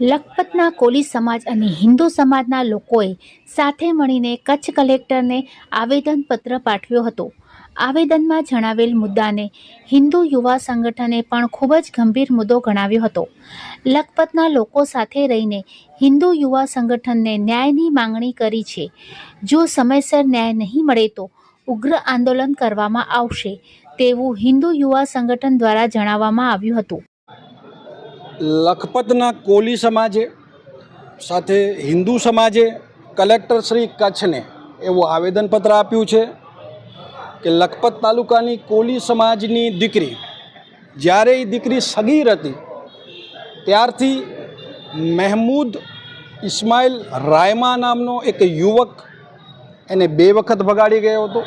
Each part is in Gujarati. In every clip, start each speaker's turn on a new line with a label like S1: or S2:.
S1: લખપતના કોલી સમાજ અને હિન્દુ સમાજના લોકોએ સાથે મળીને કચ્છ કલેક્ટરને આવેદનપત્ર પાઠવ્યો હતો. આવેદનમાં જણાવેલ મુદ્દાને હિન્દુ યુવા સંગઠને પણ ખૂબ જ ગંભીર મુદ્દો ગણાવ્યો હતો. લખપતના લોકો સાથે રહીને હિન્દુ યુવા સંગઠનને ન્યાયની માંગણી કરી છે. જો સમયસર ન્યાય નહીં મળે તો ઉગ્ર આંદોલન કરવામાં આવશે, તેવું હિન્દુ યુવા સંગઠન દ્વારા જણાવવામાં આવ્યું હતું.
S2: લખપતના કોલી સમાજે સાથે હિન્દુ સમાજે કલેક્ટર શ્રી કચ્છને એવું આવેદનપત્ર આપ્યું છે કે લખપત તાલુકાની કોલી સમાજની દીકરી, જ્યારે એ દીકરી સગીર હતી, ત્યારથી મહેમૂદ ઇસ્માઇલ રાયમા નામનો એક યુવક એને બે વખત ભગાડી ગયો હતો.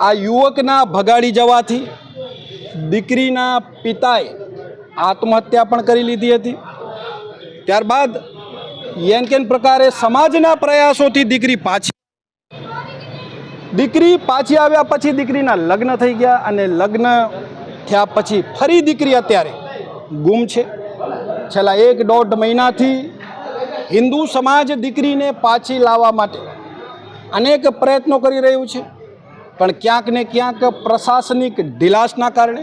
S2: આ યુવકના ભગાડી જવાથી દીકરીના પિતાએ આત્મહત્યા પણ કરી લીધી હતી. ત્યારબાદ યેન કેન પ્રકારે સમાજના પ્રયાસોથી દીકરી પાછી દીકરી પાછી આવ્યા પછી દીકરીના લગ્ન થઈ ગયા અને લગ્ન થયા પછી ફરી દીકરી અત્યારે ગુમ છે. છેલ્લા એક દોઢ મહિનાથી હિન્દુ સમાજ દીકરીને પાછી લાવવા માટે અનેક પ્રયત્નો કરી રહ્યું છે. પણ ક્યાંક ને ક્યાંક પ્રશાસનિક ઢીલાસના કારણે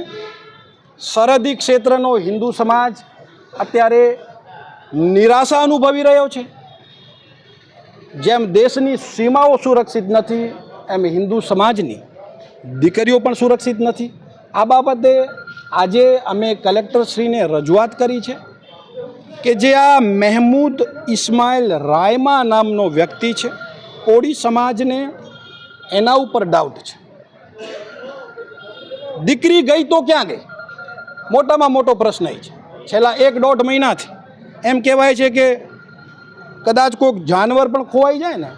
S2: સરહદી ક્ષેત્રનો હિન્દુ સમાજ અત્યારે નિરાશા અનુભવી રહ્યો છે. જેમ દેશની સીમાઓ સુરક્ષિત નથી, એમ હિન્દુ સમાજની દીકરીઓ પણ સુરક્ષિત નથી. આ બાબતે આજે અમે કલેક્ટરશ્રીને રજૂઆત કરી છે કે જે આ મહેમૂદ ઇસ્માઇલ રાયમા નામનો વ્યક્તિ છે, કોળી સમાજને એના ઉપર ડાઉટ છે. દીકરી ગઈ તો ક્યાં ગઈ? મોટામાં મોટો પ્રશ્ન એ છે. છેલ્લા એક દોઢ મહિનાથી એમ કહેવાય છે કે કદાચ કોઈક જાનવર પણ ખોવાઈ જાય ને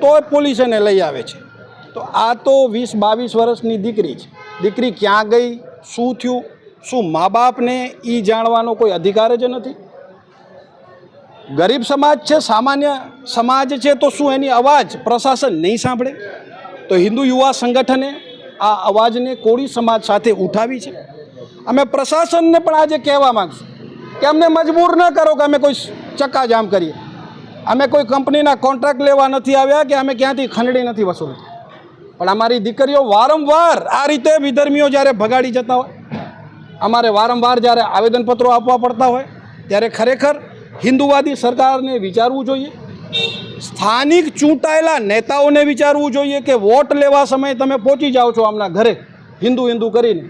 S2: તો પોલીસ એને લઈ આવે છે. તો આ તો વીસ બાવીસ વર્ષની દીકરી છે. દીકરી ક્યાં ગઈ, શું થયું, શું મા બાપને એ જાણવાનો કોઈ અધિકાર જ નથી? ગરીબ સમાજ છે, સામાન્ય સમાજ છે, તો શું એની અવાજ પ્રશાસન નહીં સાંભળે? તો હિન્દુ યુવા સંગઠને આ અવાજને કોળી સમાજ સાથે ઉઠાવી છે. અમે પ્રશાસનને પણ આજે કહેવા માગશું કે અમને મજબૂર ન કરો કે અમે કોઈ ચક્કાજામ કરીએ. અમે કોઈ કંપનીના કોન્ટ્રાક્ટ લેવા નથી આવ્યા કે અમે ક્યાંથી ખંડણી નથી વસૂલતા પણ અમારી દીકરીઓ વારંવાર આ રીતે વિધર્મીઓ જ્યારે ભગાડી જતા હોય, અમારે વારંવાર જ્યારે આવેદનપત્રો આપવા પડતા હોય, ત્યારે ખરેખર હિન્દુવાદી સરકારને વિચારવું જોઈએ, સ્થાનિક ચૂંટાયેલા નેતાઓને વિચારવું જોઈએ કે વોટ લેવા સમયે તમે પહોંચી જાઓ છો આમના ઘરે હિન્દુ હિન્દુ કરીને.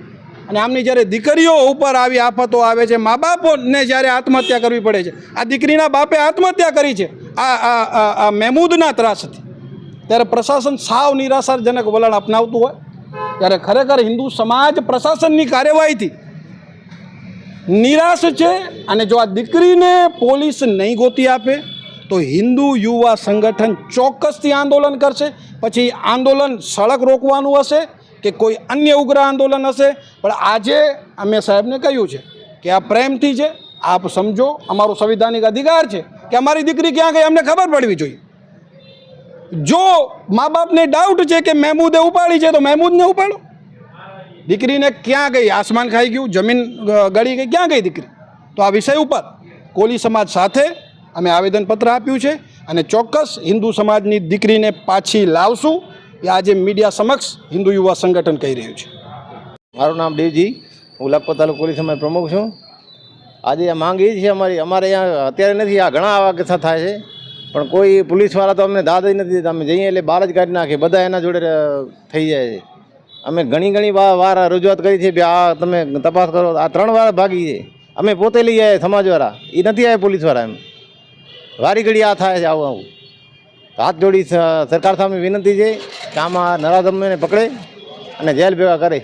S2: અને આમની જ્યારે દીકરીઓ ઉપર આવી આફતો આવે છે મા બાપોને જ્યારે આત્મહત્યા કરવી પડે છે, આ દીકરીના બાપે આત્મહત્યા કરી છે, આ આ મહેમૂદના ત્રાસથી. ત્યારે પ્રશાસન સાવ નિરાશાજનક વલણ અપનાવતું હોય. ત્યારે ખરેખર હિન્દુ સમાજ પ્રશાસનની કાર્યવાહીથી નિરાશ છે અને જો આ દીકરીને પોલીસ નહીં ગોતી આપે, તો હિન્દુ યુવા સંગઠન ચોક્કસથી આંદોલન કરશે. પછી આંદોલન સડક રોકવાનું હશે. કે કોઈ અન્ય ઉગ્ર આંદોલન હશે? પણ આજે અમે સાહેબને કહ્યું છે કે આ પ્રેમથી છે, આપ સમજો, અમારો સંવિધાનિક અધિકાર છે કે અમારી દીકરી ક્યાં ગઈ અમને ખબર પડવી જોઈએ. જો મા બાપને ડાઉટ છે કે મહેમૂદે ઉપાડી છે, તો મહેમૂદને ઉપાડો. દીકરીને ક્યાં ગઈ? આસમાન ખાઈ ગયું, જમીન ગળી ગઈ, ક્યાં ગઈ દીકરી? તો આ વિષય ઉપર કોલી સમાજ સાથે અમે આવેદનપત્ર આપ્યું છે અને ચોક્કસ હિન્દુ સમાજની દીકરીને પાછી લાવશું. એ આજે મીડિયા સમક્ષ હિન્દુ યુવા સંગઠન કહી રહ્યું છે.
S3: મારું નામ દેવજી. હું લખપત તાલુકા પોલીસ સમાજ પ્રમુખ છું. આજે આ માંગ એ છે અમારી અમારે અહીંયા અત્યારે નથી, આ ઘણા આવા કિસ્સા થાય છે. પણ કોઈ પોલીસવાળા તો અમને દાદ નથી અમે જઈએ એટલે બહાર જ કાઢી નાખે બધા એના જોડે થઈ જાય છે. અમે ઘણી ઘણી વાર રજૂઆત કરી છે કે આ તમે તપાસ કરો. આ ત્રણ વાર ભાગી છે. અમે પોતે લઈ આવ્યા સમાજવાળા. એ નથી આવ્યા પોલીસવાળા એમ. વારી ઘડી આ થાય છે, આવું આવું. હાથ જોડી સરકાર સામે વિનંતી છે કે આમાં નરાધમને પકડે અને જેલ ભેગા કરે.